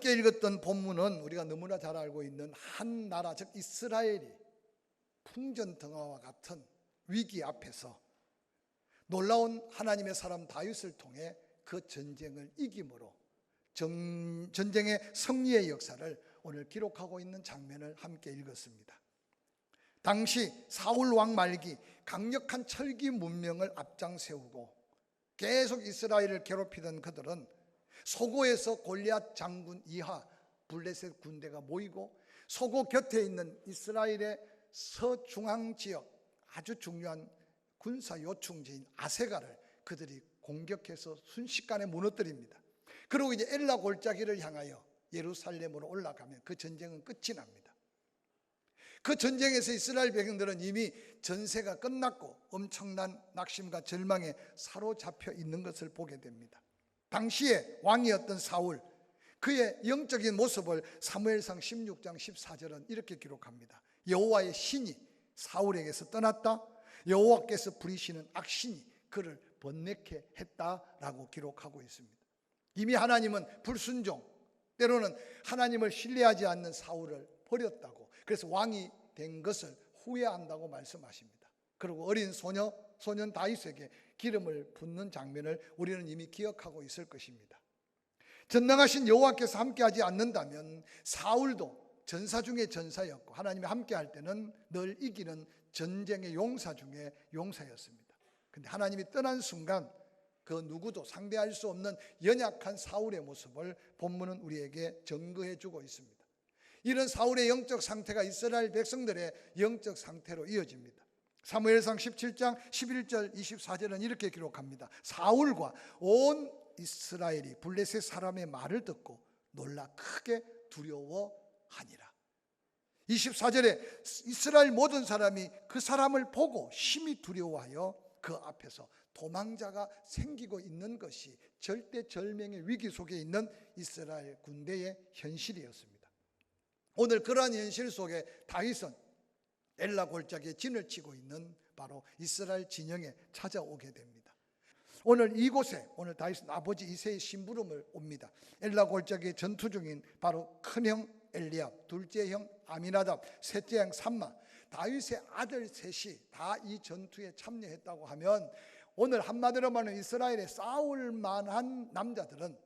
함께 읽었던 본문은 우리가 너무나 잘 알고 있는 한 나라 즉 이스라엘이 풍전등화와 같은 위기 앞에서 놀라운 하나님의 사람 다윗을 통해 그 전쟁을 이김으로 정- 전쟁의 승리의 역사를 오늘 기록하고 있는 장면을 함께 읽었습니다. 당시 사울 왕 말기 강력한 철기 문명을 앞장 세우고 계속 이스라엘을 괴롭히던 그들은 소고에서 골리앗 장군 이하 블레셋 군대가 모이고 소고 곁에 있는 이스라엘의 서중앙 지역 아주 중요한 군사 요충지인 아세가를 그들이 공격해서 순식간에 무너뜨립니다. 그리고 이제 엘라 골짜기를 향하여 예루살렘으로 올라가면 그 전쟁은 끝이 납니다. 그 전쟁에서 이스라엘 백성들은 이미 전세가 끝났고 엄청난 낙심과 절망에 사로잡혀 있는 것을 보게 됩니다. 당시에 왕이었던 사울 그의 영적인 모습을 사무엘상 16장 14절은 이렇게 기록합니다. 여호와의 신이 사울에게서 떠났다. 여호와께서 부리시는 악신이 그를 번뇌케 했다라고 기록하고 있습니다. 이미 하나님은 불순종 때로는 하나님을 신뢰하지 않는 사울을 버렸다고 그래서 왕이 된 것을 후회한다고 말씀하십니다. 그리고 어린 소녀 소년 다윗에게 기름을 붓는 장면을 우리는 이미 기억하고 있을 것입니다. 전능하신 여호와께서 함께하지 않는다면 사울도 전사 중에 전사였고 하나님이 함께할 때는 늘 이기는 전쟁의 용사 중에 용사였습니다. 근데 하나님이 떠난 순간 그 누구도 상대할 수 없는 연약한 사울의 모습을 본문은 우리에게 증거해 주고 있습니다. 이런 사울의 영적 상태가 이스라엘 백성들의 영적 상태로 이어집니다. 사무엘상 17장 11절 24절은 이렇게 기록합니다. 사울과 온 이스라엘이 블레셋 사람의 말을 듣고 놀라 크게 두려워하니라. 24절에 이스라엘 모든 사람이 그 사람을 보고 심히 두려워하여 그 앞에서 도망자가 생기고 있는 것이 절대 절명의 위기 속에 있는 이스라엘 군대의 현실이었습니다. 오늘 그러한 현실 속에 다윗은 엘라 골짜기에 진을 치고 있는 바로 이스라엘 진영에 찾아오게 됩니다. 오늘 이곳에 오늘 다윗은 아버지 이세의 심부름을 옵니다. 엘라 골짜기에 전투 중인 바로 큰형 엘리압, 둘째 형 아미나답, 셋째 형 삼마, 다윗의 아들 셋이 다 이 전투에 참여했다고 하면 오늘 한마디로 말하면 이스라엘에 싸울 만한 남자들은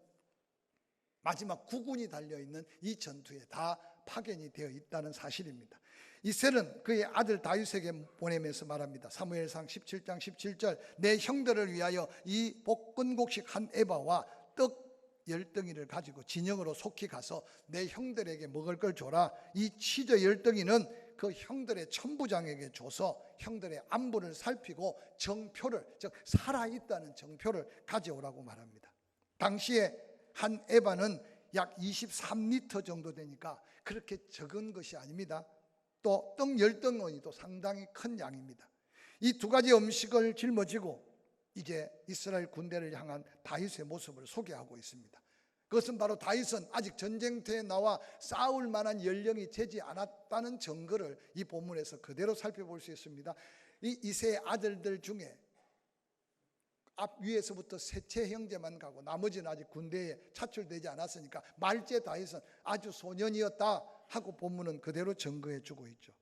마지막 구군이 달려 있는 이 전투에 다 파견이 되어 있다는 사실입니다. 이셀은 그의 아들 다윗에게 보내면서 말합니다. 사무엘상 17장 17절 내 형들을 위하여 이 볶은곡식 한 에바와 떡 열덩이를 가지고 진영으로 속히 가서 내 형들에게 먹을 걸 줘라. 이 치저 열덩이는 그 형들의 천부장에게 줘서 형들의 안부를 살피고 정표를 즉 살아 있다는 정표를 가져오라고 말합니다. 당시에 한 에바는 약 23리터 정도 되니까 그렇게 적은 것이 아닙니다. 또 떡 열덩어리도 상당히 큰 양입니다. 이 두 가지 음식을 짊어지고 이제 이스라엘 군대를 향한 다윗의 모습을 소개하고 있습니다. 그것은 바로 다윗은 아직 전쟁터에 나와 싸울 만한 연령이 되지 않았다는 증거를 이 본문에서 그대로 살펴볼 수 있습니다. 이 이세의 아들들 중에 앞 위에서부터 셋째 형제만 가고 나머지는 아직 군대에 차출되지 않았으니까 말제 다윗은 아주 소년이었다 하고 본문은 그대로 증거해 주고 있죠.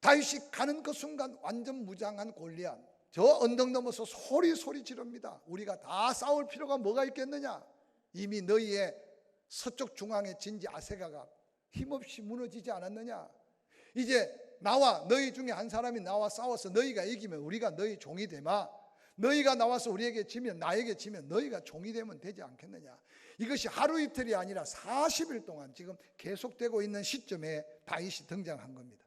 다윗이 가는 그 순간 완전 무장한 골리앗 저 언덕 넘어서 소리 소리 지릅니다. 우리가 다 싸울 필요가 뭐가 있겠느냐? 이미 너희의 서쪽 중앙의 진지 아세가가 힘없이 무너지지 않았느냐? 이제 나와 너희 중에 한 사람이 나와 싸워서 너희가 이기면 우리가 너희 종이 되마. 너희가 나와서 우리에게 지면 나에게 지면 너희가 종이 되면 되지 않겠느냐? 이것이 하루 이틀이 아니라 40일 동안 지금 계속되고 있는 시점에 다윗이 등장한 겁니다.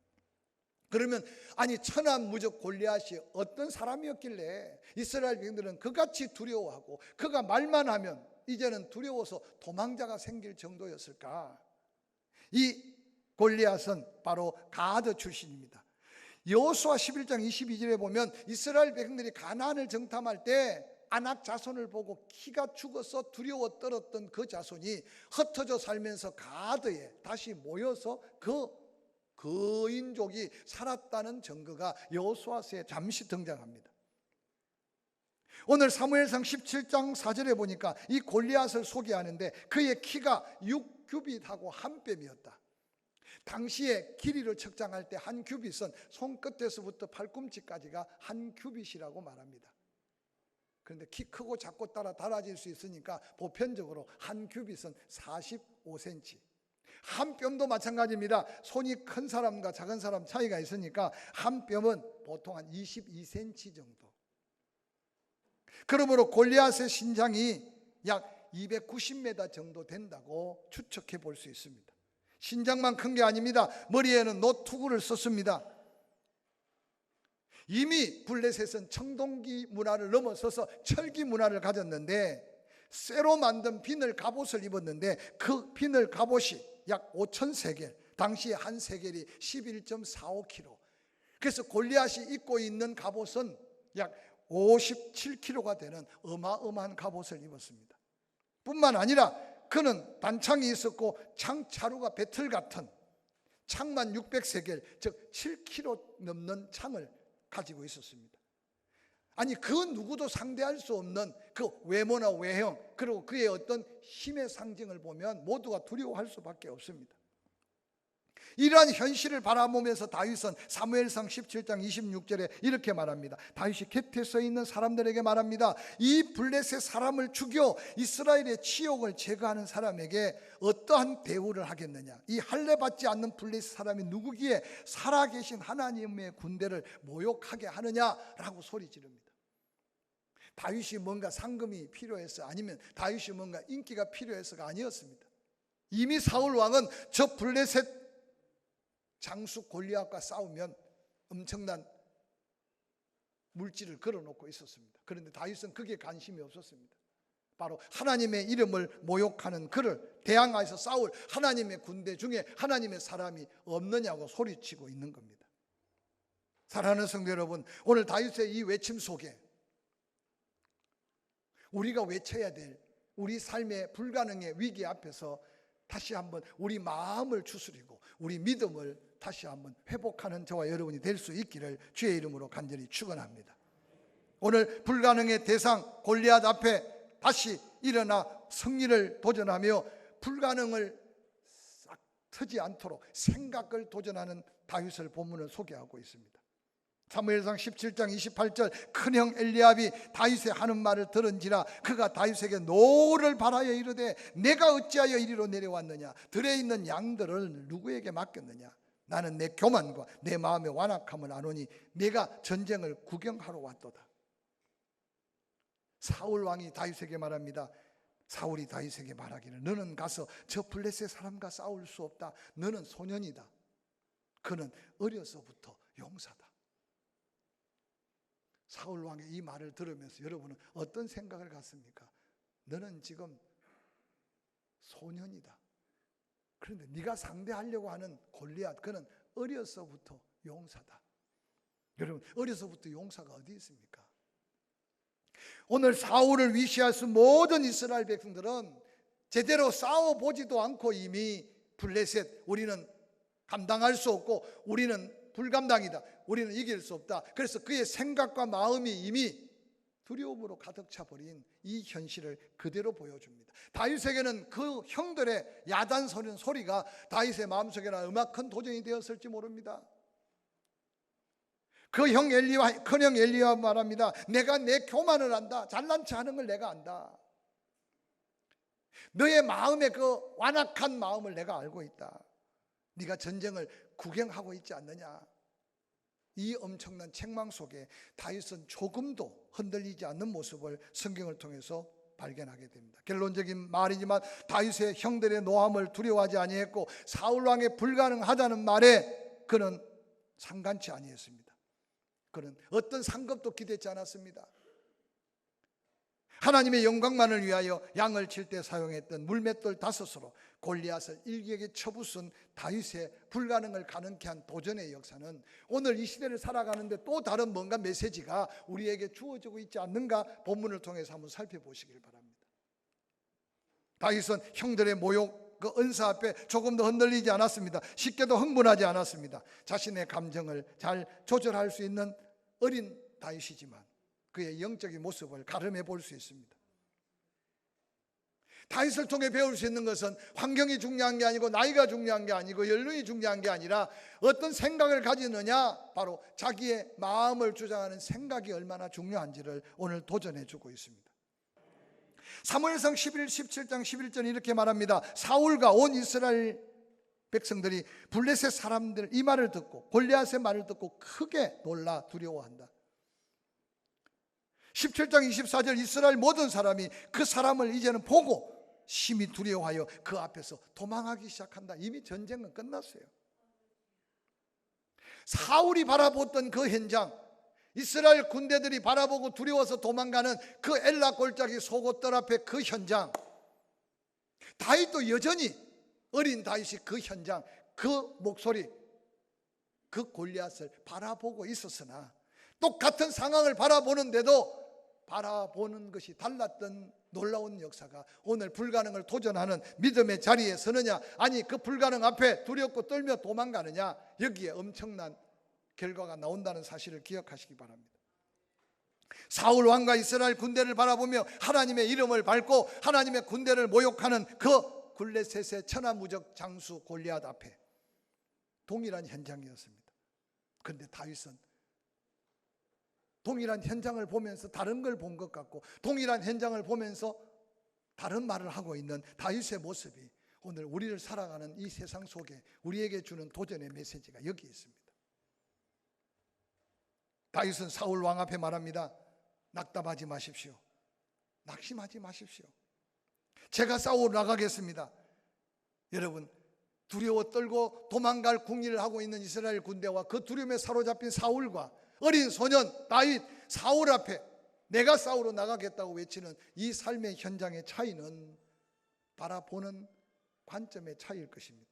그러면 아니 천하무적 골리앗이 어떤 사람이었길래 이스라엘 백성들은 그같이 두려워하고 그가 말만 하면 이제는 두려워서 도망자가 생길 정도였을까? 이 골리앗은 바로 가드 출신입니다. 여호수아 11장 22절에 보면 이스라엘 백성들이 가나안을 정탐할 때 아낙 자손을 보고 키가 죽어서 두려워 떨었던 그 자손이 흩어져 살면서 가드에 다시 모여서 그 거인족이 살았다는 증거가 여호수아서에 잠시 등장합니다. 오늘 사무엘상 17장 4절에 보니까 이 골리앗을 소개하는데 그의 키가 6규빗하고 한 뼘이었다. 당시에 길이를 측정할 때 한 규빗은 손끝에서부터 팔꿈치까지가 한 규빗이라고 말합니다. 그런데 키 크고 작고 따라 달라질 수 있으니까 보편적으로 한 규빗은 45cm. 한 뼘도 마찬가지입니다. 손이 큰 사람과 작은 사람 차이가 있으니까 한 뼘은 보통 한 22cm 정도. 그러므로 골리앗의 신장이 약 290m 정도 된다고 추측해 볼 수 있습니다. 신장만 큰 게 아닙니다. 머리에는 노투구를 썼습니다. 이미 블레셋은 청동기 문화를 넘어서서 철기 문화를 가졌는데 쇠로 만든 비늘 갑옷을 입었는데 그 비늘 갑옷이 약 5천 세겔, 당시 한 세겔이 11.45kg. 그래서 골리앗이 입고 있는 갑옷은 약 57kg가 되는 어마어마한 갑옷을 입었습니다. 뿐만 아니라 그는 단창이 있었고 창자루가 배틀 같은 창만 600세겔 즉 7kg 넘는 창을 가지고 있었습니다. 아니 그 누구도 상대할 수 없는 그 외모나 외형 그리고 그의 어떤 힘의 상징을 보면 모두가 두려워할 수밖에 없습니다. 이러한 현실을 바라보면서 다윗은 사무엘상 17장 26절에 이렇게 말합니다. 다윗이 곁에 서 있는 사람들에게 말합니다. 이 블레셋 사람을 죽여 이스라엘의 치욕을 제거하는 사람에게 어떠한 대우를 하겠느냐? 이 할례 받지 않는 블레셋 사람이 누구기에 살아계신 하나님의 군대를 모욕하게 하느냐라고 소리 지릅니다. 다윗이 뭔가 상금이 필요해서 아니면 다윗이 뭔가 인기가 필요해서가 아니었습니다. 이미 사울 왕은 저 블레셋 장수 골리앗과 싸우면 엄청난 물질을 걸어놓고 있었습니다. 그런데 다윗은 그게 관심이 없었습니다. 바로 하나님의 이름을 모욕하는 그를 대항하여서 싸울 하나님의 군대 중에 하나님의 사람이 없느냐고 소리치고 있는 겁니다. 사랑하는 성도 여러분, 오늘 다윗의 이 외침 속에 우리가 외쳐야 될 우리 삶의 불가능의 위기 앞에서 다시 한번 우리 마음을 추스리고 우리 믿음을 다시 한번 회복하는 저와 여러분이 될 수 있기를 주의 이름으로 간절히 축원합니다. 오늘 불가능의 대상 골리앗 앞에 다시 일어나 승리를 도전하며 불가능을 싹 트지 않도록 생각을 도전하는 다윗을 본문을 소개하고 있습니다. 사무엘상 17장 28절 큰형 엘리압이 다윗의 하는 말을 들은지라 그가 다윗에게 노를 바라여 이르되 내가 어찌하여 이리로 내려왔느냐 들에 있는 양들을 누구에게 맡겼느냐 나는 내 교만과 내 마음의 완악함을 아노니 내가 전쟁을 구경하러 왔도다. 사울 왕이 다윗에게 말합니다. 사울이 다윗에게 말하기를 너는 가서 저 블레셋 사람과 싸울 수 없다. 너는 소년이다. 그는 어려서부터 용사다. 사울 왕의 이 말을 들으면서 여러분은 어떤 생각을 갖습니까? 너는 지금 소년이다. 그런데 네가 상대하려고 하는 골리앗 그는 어려서부터 용사다. 여러분 어려서부터 용사가 어디 있습니까? 오늘 사울을 위시할 수 모든 이스라엘 백성들은 제대로 싸워 보지도 않고 이미 블레셋 우리는 감당할 수 없고 우리는 불감당이다. 우리는 이길 수 없다. 그래서 그의 생각과 마음이 이미 두려움으로 가득 차 버린 이 현실을 그대로 보여줍니다. 다윗에게는 그 형들의 야단 소리는 소리가 다윗의 마음속에나 큰 도전이 되었을지 모릅니다. 그 형 엘리와 큰형 엘리와 말합니다. 내가 내 교만을 안다. 잘난 체 하는 걸 내가 안다. 너의 마음의 그 완악한 마음을 내가 알고 있다. 네가 전쟁을 구경하고 있지 않느냐? 이 엄청난 책망 속에 다윗은 조금도 흔들리지 않는 모습을 성경을 통해서 발견하게 됩니다. 결론적인 말이지만 다윗의 형들의 노함을 두려워하지 아니했고 사울 왕의 불가능하다는 말에 그는 상관치 아니했습니다. 그는 어떤 상급도 기대치 않았습니다. 하나님의 영광만을 위하여 양을 칠 때 사용했던 물맷돌 다섯으로 골리앗을 일격에 쳐부순 다윗의 불가능을 가능케 한 도전의 역사는 오늘 이 시대를 살아가는데 또 다른 뭔가 메시지가 우리에게 주어지고 있지 않는가 본문을 통해서 한번 살펴보시길 바랍니다. 다윗은 형들의 모욕 그 은사 앞에 조금도 흔들리지 않았습니다. 쉽게도 흥분하지 않았습니다. 자신의 감정을 잘 조절할 수 있는 어린 다윗이지만 그의 영적인 모습을 가름해 볼 수 있습니다. 다윗을 통해 배울 수 있는 것은 환경이 중요한 게 아니고 나이가 중요한 게 아니고 연륜이 중요한 게 아니라 어떤 생각을 가지느냐 바로 자기의 마음을 주장하는 생각이 얼마나 중요한지를 오늘 도전해 주고 있습니다. 사무엘상 11, 17장 11절 이렇게 말합니다. 사울과 온 이스라엘 백성들이 블레셋 사람들 이 말을 듣고 골리앗의 말을 듣고 크게 놀라 두려워한다. 17장 24절 이스라엘 모든 사람이 그 사람을 이제는 보고 심히 두려워하여 그 앞에서 도망하기 시작한다. 이미 전쟁은 끝났어요. 사울이 바라보던 그 현장, 이스라엘 군대들이 바라보고 두려워서 도망가는 그 엘라 골짜기 속옷들 앞에 그 현장, 다윗도 여전히 어린 다윗이 그 현장, 그 목소리, 그 골리앗을 바라보고 있었으나 똑같은 상황을 바라보는데도 바라보는 것이 달랐던 놀라운 역사가 오늘 불가능을 도전하는 믿음의 자리에 서느냐 아니 그 불가능 앞에 두렵고 떨며 도망가느냐 여기에 엄청난 결과가 나온다는 사실을 기억하시기 바랍니다. 사울 왕과 이스라엘 군대를 바라보며 하나님의 이름을 밟고 하나님의 군대를 모욕하는 그 굴레셋의 천하무적 장수 골리앗 앞에 동일한 현장이었습니다. 그런데 다윗은 동일한 현장을 보면서 다른 걸 본 것 같고 동일한 현장을 보면서 다른 말을 하고 있는 다윗의 모습이 오늘 우리를 살아가는 이 세상 속에 우리에게 주는 도전의 메시지가 여기 있습니다. 다윗은 사울 왕 앞에 말합니다. 낙담하지 마십시오. 낙심하지 마십시오. 제가 싸우러 나가겠습니다. 여러분 두려워 떨고 도망갈 궁리를 하고 있는 이스라엘 군대와 그 두려움에 사로잡힌 사울과 어린 소년 다윗 사울 앞에 내가 싸우러 나가겠다고 외치는 이 삶의 현장의 차이는 바라보는 관점의 차이일 것입니다.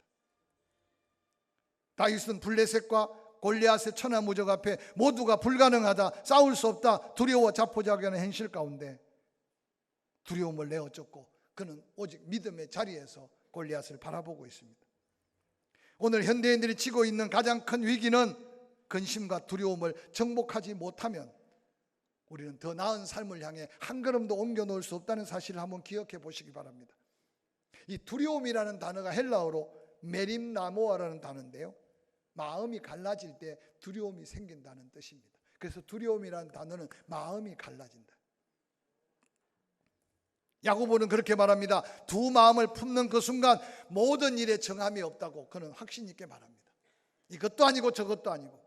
다윗은 블레셋과 골리앗의 천하무적 앞에 모두가 불가능하다, 싸울 수 없다, 두려워 자포자기하는 현실 가운데 두려움을 내어쫓고 그는 오직 믿음의 자리에서 골리앗을 바라보고 있습니다. 오늘 현대인들이 지고 있는 가장 큰 위기는 근심과 두려움을 정복하지 못하면 우리는 더 나은 삶을 향해 한 걸음도 옮겨 놓을 수 없다는 사실을 한번 기억해 보시기 바랍니다. 이 두려움이라는 단어가 헬라어로 메림나모아라는 단어인데요. 마음이 갈라질 때 두려움이 생긴다는 뜻입니다. 그래서 두려움이라는 단어는 마음이 갈라진다. 야고보는 그렇게 말합니다. 두 마음을 품는 그 순간 모든 일에 정함이 없다고 그는 확신 있게 말합니다. 이것도 아니고 저것도 아니고.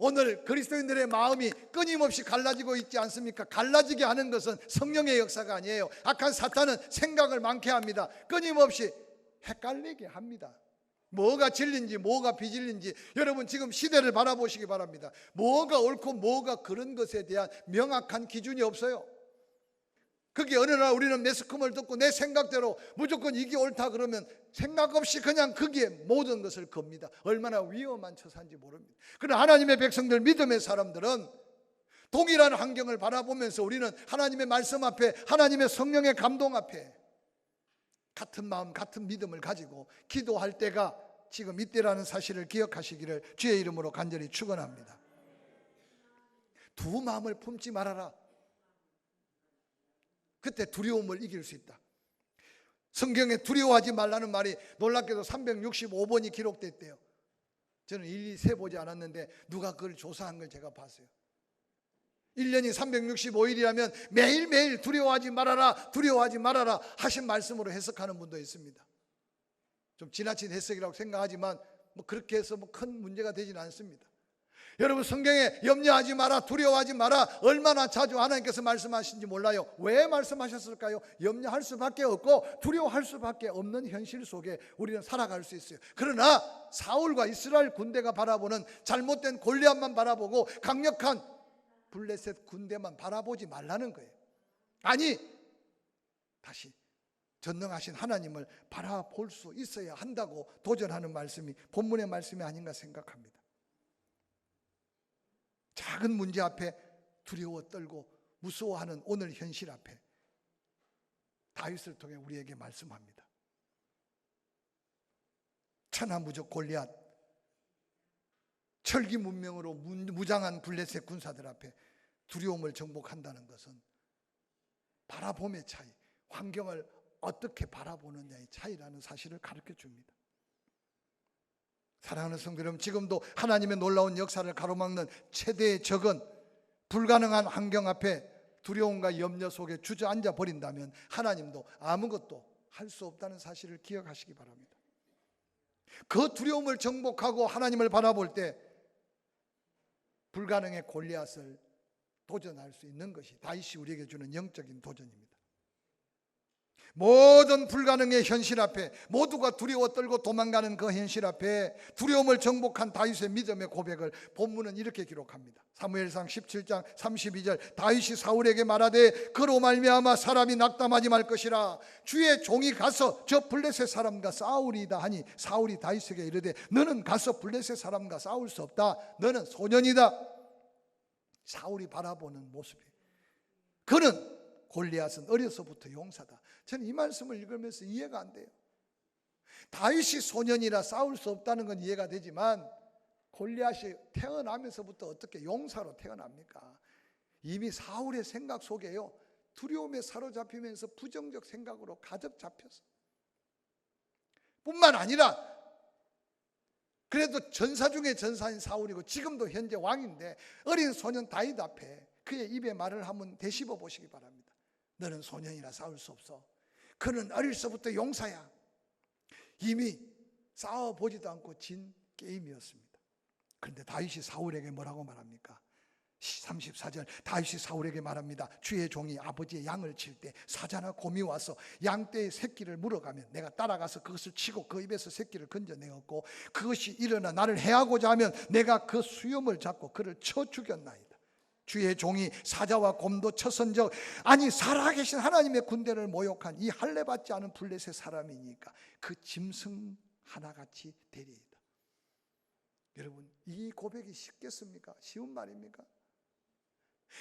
오늘 그리스도인들의 마음이 끊임없이 갈라지고 있지 않습니까? 갈라지게 하는 것은 성령의 역사가 아니에요. 악한 사탄은 생각을 많게 합니다. 끊임없이 헷갈리게 합니다. 뭐가 진리인지 뭐가 비진리인지 여러분 지금 시대를 바라보시기 바랍니다. 뭐가 옳고 뭐가 그런 것에 대한 명확한 기준이 없어요. 그게 어느 날 우리는 매스컴을 듣고 내 생각대로 무조건 이게 옳다 그러면 생각 없이 그냥 거기에 모든 것을 겁니다. 얼마나 위험한 처사인지 모릅니다. 그러나 하나님의 백성들 믿음의 사람들은 동일한 환경을 바라보면서 우리는 하나님의 말씀 앞에 하나님의 성령의 감동 앞에 같은 마음 같은 믿음을 가지고 기도할 때가 지금 이때라는 사실을 기억하시기를 주의 이름으로 간절히 축원합니다. 두 마음을 품지 말아라. 그때 두려움을 이길 수 있다. 성경에 두려워하지 말라는 말이 놀랍게도 365번이 기록됐대요. 저는 일일이 세보지 않았는데 누가 그걸 조사한 걸 제가 봤어요. 1년이 365일이라면 매일매일 두려워하지 말아라, 두려워하지 말아라 하신 말씀으로 해석하는 분도 있습니다. 좀 지나친 해석이라고 생각하지만 뭐 그렇게 해서 뭐 큰 문제가 되지는 않습니다. 여러분 성경에 염려하지 마라 두려워하지 마라 얼마나 자주 하나님께서 말씀하신지 몰라요. 왜 말씀하셨을까요? 염려할 수밖에 없고 두려워할 수밖에 없는 현실 속에 우리는 살아갈 수 있어요. 그러나 사울과 이스라엘 군대가 바라보는 잘못된 골리앗만 바라보고 강력한 블레셋 군대만 바라보지 말라는 거예요. 아니 다시 전능하신 하나님을 바라볼 수 있어야 한다고 도전하는 말씀이 본문의 말씀이 아닌가 생각합니다 작은 문제 앞에 두려워 떨고 무서워하는 오늘 현실 앞에 다윗을 통해 우리에게 말씀합니다. 천하무적 골리앗 철기 문명으로 문- 무장한 블레셋 군사들 앞에 두려움을 정복한다는 것은 바라봄의 차이, 환경을 어떻게 바라보느냐의 차이라는 사실을 가르쳐 줍니다. 사랑하는 성도 여러분, 지금도 하나님의 놀라운 역사를 가로막는 최대의 적은 불가능한 환경 앞에 두려움과 염려 속에 주저앉아 버린다면 하나님도 아무것도 할 수 없다는 사실을 기억하시기 바랍니다. 그 두려움을 정복하고 하나님을 바라볼 때 불가능의 골리앗을 도전할 수 있는 것이 다윗이 우리에게 주는 영적인 도전입니다. 모든 불가능의 현실 앞에 모두가 두려워 떨고 도망가는 그 현실 앞에 두려움을 정복한 다윗의 믿음의 고백을 본문은 이렇게 기록합니다. 사무엘상 17장 32절 다윗이 사울에게 말하되 그로 말미암아 사람이 낙담하지 말 것이라. 주의 종이 가서 저 블레셋 사람과 싸우리이다 하니 사울이 다윗에게 이르되 너는 가서 블레셋 사람과 싸울 수 없다. 너는 소년이다. 사울이 바라보는 모습이 그는 골리앗은 어려서부터 용사다. 저는 이 말씀을 읽으면서 이해가 안 돼요. 다윗이 소년이라 싸울 수 없다는 건 이해가 되지만 골리앗이 태어나면서부터 어떻게 용사로 태어납니까? 이미 사울의 생각 속에요. 두려움에 사로잡히면서 부정적 생각으로 가득 잡혔어. 뿐만 아니라 그래도 전사 중에 전사인 사울이고 지금도 현재 왕인데 어린 소년 다윗 앞에 그의 입에 말을 한번 되씹어 보시기 바랍니다. 너는 소년이라 싸울 수 없어. 그는 어릴 서부터 용사야. 이미 싸워 보지도 않고 진 게임이었습니다. 그런데 다윗이 사울에게 뭐라고 말합니까? 34절 다윗이 사울에게 말합니다. 주의 종이 아버지의 양을 칠 때 사자나 곰이 와서 양떼의 새끼를 물어가면 내가 따라가서 그것을 치고 그 입에서 새끼를 건져내었고 그것이 일어나 나를 해하고자 하면 내가 그 수염을 잡고 그를 쳐 죽였나이다. 주의 종이 사자와 곰도 쳐선적 아니 살아계신 하나님의 군대를 모욕한 이 할례 받지 않은 블레셋 사람이니까 그 짐승 하나같이 되리이다. 여러분 이 고백이 쉽겠습니까? 쉬운 말입니까?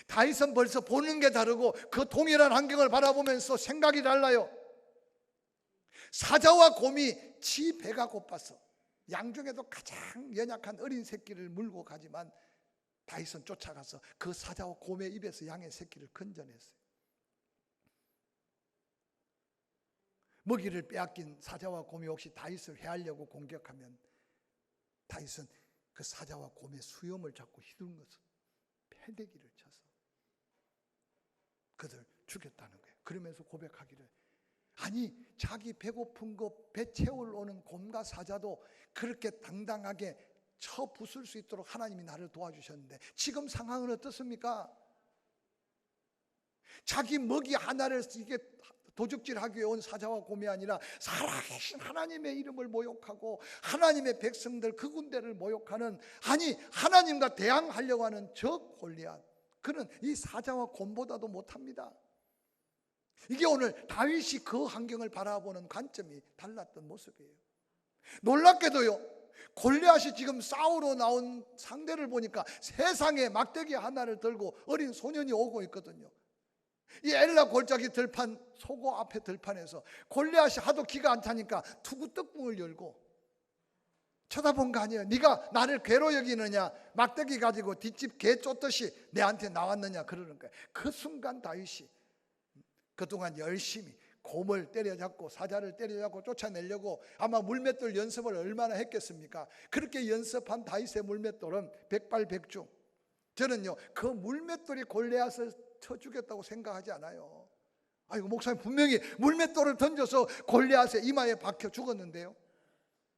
다윗은 벌써 보는 게 다르고 그 동일한 환경을 바라보면서 생각이 달라요. 사자와 곰이 지 배가 고파서 양 중에도 가장 연약한 어린 새끼를 물고 가지만 다윗은 쫓아가서 그 사자와 곰의 입에서 양의 새끼를 건져냈어요. 먹이를 빼앗긴 사자와 곰이 혹시 다윗을 해하려고 공격하면 다윗은 그 사자와 곰의 수염을 잡고 휘둘러서 패대기를 쳐서 그들 죽였다는 거예요. 그러면서 고백하기를 아니 자기 배고픈 거 배 채울 오는 곰과 사자도 그렇게 당당하게 쳐 부술 수 있도록 하나님이 나를 도와주셨는데 지금 상황은 어떻습니까? 자기 먹이 하나를 이게 도적질하기 온 사자와 곰이 아니라 살아계신 하나님의 이름을 모욕하고 하나님의 백성들 그 군대를 모욕하는 아니 하나님과 대항하려고 하는 저 골리앗 그는 이 사자와 곰보다도 못합니다. 이게 오늘 다윗이 그 환경을 바라보는 관점이 달랐던 모습이에요. 놀랍게도요. 골리앗이 지금 싸우러 나온 상대를 보니까 세상에 막대기 하나를 들고 어린 소년이 오고 있거든요. 이 엘라 골짜기 들판 소고 앞에 들판에서 골리앗이 하도 기가 안 차니까 투구 떡궁을 열고 쳐다본 거 아니에요. 네가 나를 괴로 여기느냐? 막대기 가지고 뒷집 개 쫓듯이 내한테 나왔느냐 그러는 거예요. 그 순간 다윗이 그동안 열심히 곰을 때려잡고 사자를 때려잡고 쫓아내려고 아마 물맷돌 연습을 얼마나 했겠습니까? 그렇게 연습한 다윗의 물맷돌은 백발백중. 저는요 그 물맷돌이 골리앗을 쳐 죽였다고 생각하지 않아요. 아이고 목사님 분명히 물맷돌을 던져서 골리앗의 이마에 박혀 죽었는데요.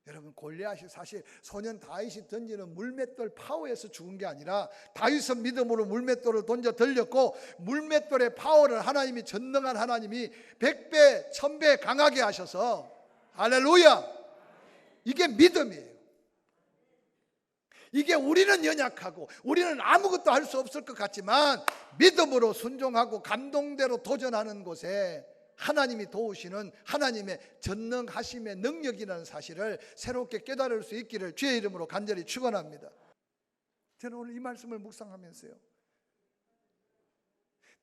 여러분 골리앗이 사실 소년 다윗이 던지는 물맷돌 파워에서 죽은 게 아니라 다윗은 믿음으로 물맷돌을 던져 들렸고 물맷돌의 파워를 하나님이 전능한 하나님이 백배 천배 강하게 하셔서 할렐루야! 이게 믿음이에요. 이게 우리는 연약하고 우리는 아무것도 할 수 없을 것 같지만 믿음으로 순종하고 감동대로 도전하는 곳에 하나님이 도우시는 하나님의 전능하심의 능력이라는 사실을 새롭게 깨달을 수 있기를 주의 이름으로 간절히 축원합니다. 저는 오늘 이 말씀을 묵상하면서요.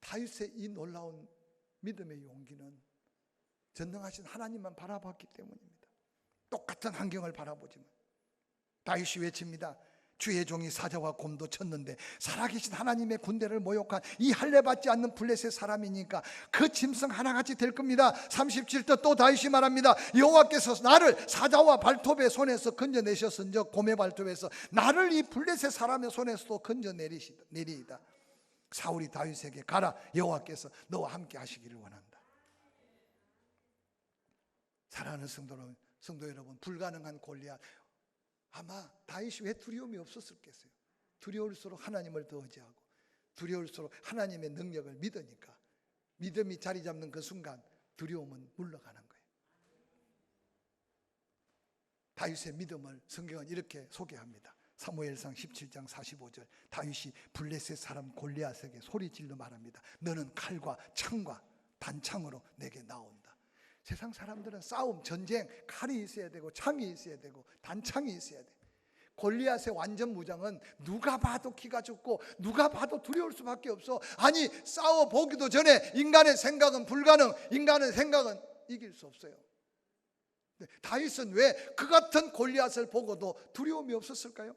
다윗의 이 놀라운 믿음의 용기는 전능하신 하나님만 바라봤기 때문입니다. 똑같은 환경을 바라보지만 다윗이 외칩니다. 주의 종이 사자와 곰도 쳤는데 살아계신 하나님의 군대를 모욕한 이 할례 받지 않는 블레셋 사람이니까 그 짐승 하나같이 될 겁니다. 37절 또 다윗이 말합니다. 여호와께서 나를 사자와 발톱의 손에서 건져내셨은즉 곰의 발톱에서 나를 이 블레셋 사람의 손에서도 건져내리이다. 사울이 다윗에게 가라. 여호와께서 너와 함께 하시기를 원한다. 사랑하는 성도 여러분 성도 여러분 불가능한 골리앗 아마 다윗이 왜 두려움이 없었을겠어요? 두려울수록 하나님을 더 의지하고 두려울수록 하나님의 능력을 믿으니까 믿음이 자리 잡는 그 순간 두려움은 물러가는 거예요. 다윗의 믿음을 성경은 이렇게 소개합니다. 사무엘상 17장 45절 다윗이 블레셋 사람 골리앗에게 소리 질러 말합니다. 너는 칼과 창과 단창으로 내게 나온다. 세상 사람들은 싸움, 전쟁, 칼이 있어야 되고 창이 있어야 되고 단창이 있어야 돼. 골리앗의 완전 무장은 누가 봐도 기가 죽고 누가 봐도 두려울 수밖에 없어. 아니 싸워 보기도 전에 인간의 생각은 불가능, 인간의 생각은 이길 수 없어요. 네, 다윗은 왜 그 같은 골리앗을 보고도 두려움이 없었을까요?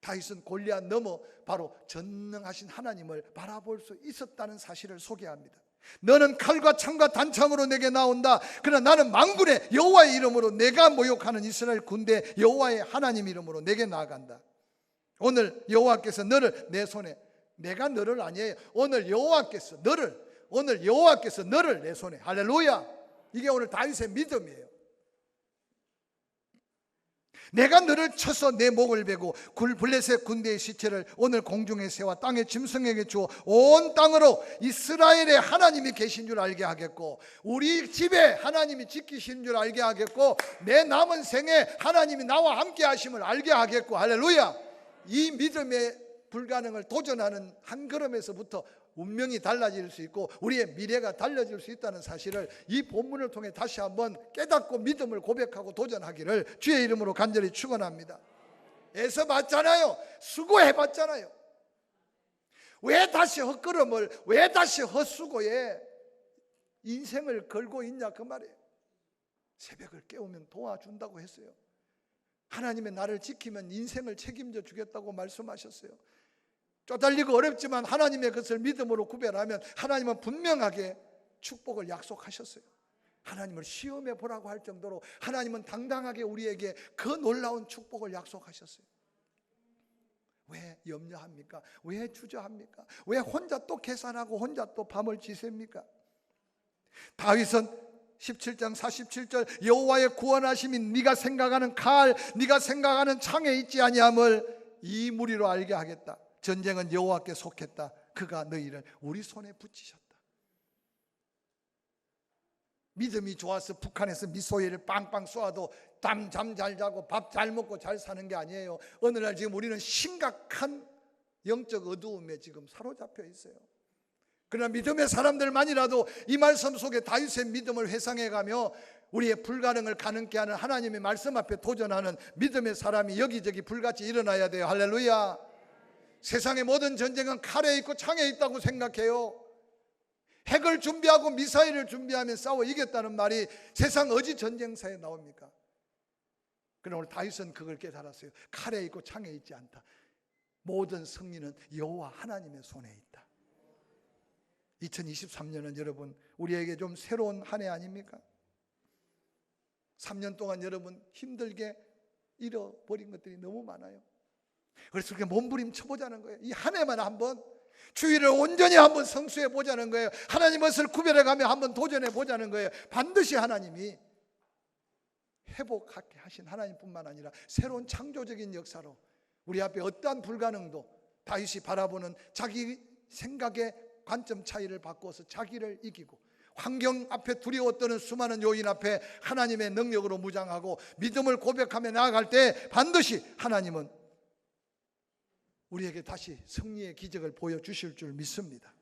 다윗은 골리앗 넘어 바로 전능하신 하나님을 바라볼 수 있었다는 사실을 소개합니다. 너는 칼과 창과 단창으로 내게 나온다. 그러나 나는 망군의 여호와의 이름으로 내가 모욕하는 이스라엘 군대 여호와의 하나님 이름으로 내게 나아간다. 오늘 여호와께서 너를 내 손에 내가 너를 아니에요. 오늘 여호와께서 너를 오늘 여호와께서 너를 내 손에 할렐루야. 이게 오늘 다윗의 믿음이에요. 내가 너를 쳐서 내 목을 베고 굴 블레셋 군대의 시체를 오늘 공중에 세워 땅의 짐승에게 주어 온 땅으로 이스라엘의 하나님이 계신 줄 알게 하겠고 우리 집에 하나님이 지키신 줄 알게 하겠고 내 남은 생에 하나님이 나와 함께 하심을 알게 하겠고 할렐루야. 이 믿음의 불가능을 도전하는 한 걸음에서부터 운명이 달라질 수 있고 우리의 미래가 달라질 수 있다는 사실을 이 본문을 통해 다시 한번 깨닫고 믿음을 고백하고 도전하기를 주의 이름으로 간절히 축원합니다. 애써 봤잖아요. 수고해 봤잖아요. 왜 다시 헛걸음을 왜 다시 헛수고에 인생을 걸고 있냐 그 말이에요. 새벽을 깨우면 도와준다고 했어요. 하나님의 나를 지키면 인생을 책임져 주겠다고 말씀하셨어요. 쪼달리고 어렵지만 하나님의 것을 믿음으로 구별하면 하나님은 분명하게 축복을 약속하셨어요. 하나님을 시험해 보라고 할 정도로 하나님은 당당하게 우리에게 그 놀라운 축복을 약속하셨어요. 왜 염려합니까? 왜 주저합니까? 왜 혼자 또 계산하고 혼자 또 밤을 지셉니까? 다윗은 17장 47절 여호와의 구원하심이 네가 생각하는 칼, 네가 생각하는 창에 있지 아니함을 이 무리로 알게 하겠다. 전쟁은 여호와께 속했다. 그가 너희를 우리 손에 붙이셨다. 믿음이 좋아서 북한에서 미소일을 빵빵 쏘아도 잠잘 자고 밥 잘 먹고 잘 사는 게 아니에요. 어느 날 지금 우리는 심각한 영적 어두움에 지금 사로잡혀 있어요. 그러나 믿음의 사람들만이라도 이 말씀 속에 다윗의 믿음을 회상해 가며 우리의 불가능을 가능케 하는 하나님의 말씀 앞에 도전하는 믿음의 사람이 여기저기 불같이 일어나야 돼요. 할렐루야. 세상의 모든 전쟁은 칼에 있고 창에 있다고 생각해요. 핵을 준비하고 미사일을 준비하면 싸워 이겼다는 말이 세상 어디 전쟁사에 나옵니까? 그러나 오늘 다윗은 그걸 깨달았어요. 칼에 있고 창에 있지 않다. 모든 승리는 여호와 하나님의 손에 있다. 2023년은 여러분 우리에게 좀 새로운 한 해 아닙니까? 3년 동안 여러분 힘들게 잃어버린 것들이 너무 많아요. 그래서 그렇게 몸부림 쳐 보자는 거예요. 이 한 해만 한번 주의를 온전히 한번 성수해 보자는 거예요. 하나님 것을 구별해 가며 한번 도전해 보자는 거예요. 반드시 하나님이 회복하게 하신 하나님뿐만 아니라 새로운 창조적인 역사로 우리 앞에 어떠한 불가능도 다윗이 바라보는 자기 생각의 관점 차이를 바꿔서 자기를 이기고 환경 앞에 두려워 떠는 수많은 요인 앞에 하나님의 능력으로 무장하고 믿음을 고백하며 나아갈 때 반드시 하나님은 우리에게 다시 승리의 기적을 보여주실 줄 믿습니다.